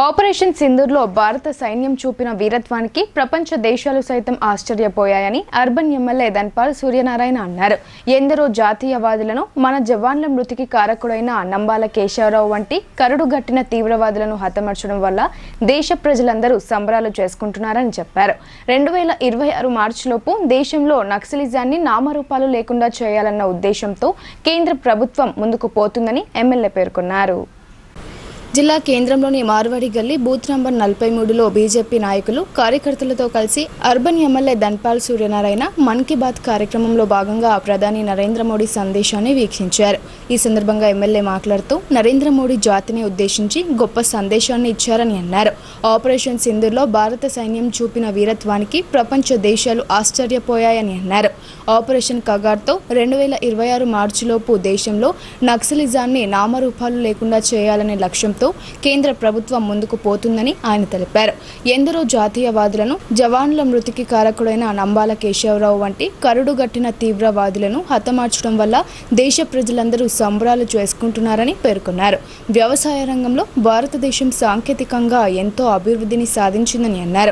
Operation సింధూర్లో భారత సైన్యం చూపిన వీరత్వానికి ప్రపంచ దేశాలు సైతం ఆశ్చర్యపోయాయని అర్బన్ ఎమ్మెల్యే ధన్పాల్ సూర్యనారాయణ అన్నారు. ఎందరో జాతీయవాదులను మన జవాన్ల మృతికి కారకుడైన నంబాల కేశవరావు వంటి కరుడుగట్టిన తీవ్రవాదులను హతమర్చడం వల్ల దేశ ప్రజలందరూ సంబరాలు చేసుకుంటున్నారని చెప్పారు. రెండు వేల ఇరవై ఆరు మార్చిలోపు దేశంలో నక్సలిజాన్ని నామరూపాలు లేకుండా చేయాలన్న ఉద్దేశంతో కేంద్ర ప్రభుత్వం ముందుకు పోతుందని ఎమ్మెల్యే పేర్కొన్నారు. జిల్లా కేంద్రంలోని మార్వాడి గల్లీ బూత్ నంబర్ నలభై మూడులో బీజేపీ నాయకులు కార్యకర్తలతో కలిసి అర్బన్ ఎమ్మెల్యే ధన్పాల్ సూర్యనారాయణ మన్ కీ బాత్ కార్యక్రమంలో భాగంగా ప్రధాని నరేంద్ర మోడీ సందేశాన్ని వీక్షించారు. ఈ సందర్భంగా ఎమ్మెల్యే మాట్లాడుతూ నరేంద్ర మోడీ జాతిని ఉద్దేశించి గొప్ప సందేశాన్ని ఇచ్చారని అన్నారు. ఆపరేషన్ సింధూర్లో భారత సైన్యం చూపిన వీరత్వానికి ప్రపంచ దేశాలు ఆశ్చర్యపోయాయని అన్నారు. ఆపరేషన్ కగార్తో రెండు వేల ఇరవై ఆరు మార్చిలోపు దేశంలో నక్సలిజాన్ని నామరూపాలు లేకుండా చేయాలనే లక్ష్యంతో కేంద్ర ప్రభుత్వం ముందుకు పోతుందని ఆయన తెలిపారు. ఎందరో జాతీయవాదులను జవాన్ల మృతికి కారకుడైన నంబాల కేశవరావు వంటి కరుడుగట్టిన తీవ్రవాదులను హతమార్చడం వల్ల దేశ ప్రజలందరూ సంబరాలు చేసుకుంటున్నారని పేర్కొన్నారు. వ్యవసాయ రంగంలో భారతదేశం సాంకేతికంగా ఎంతో అభివృద్ధిని సాధించిందని అన్నారు.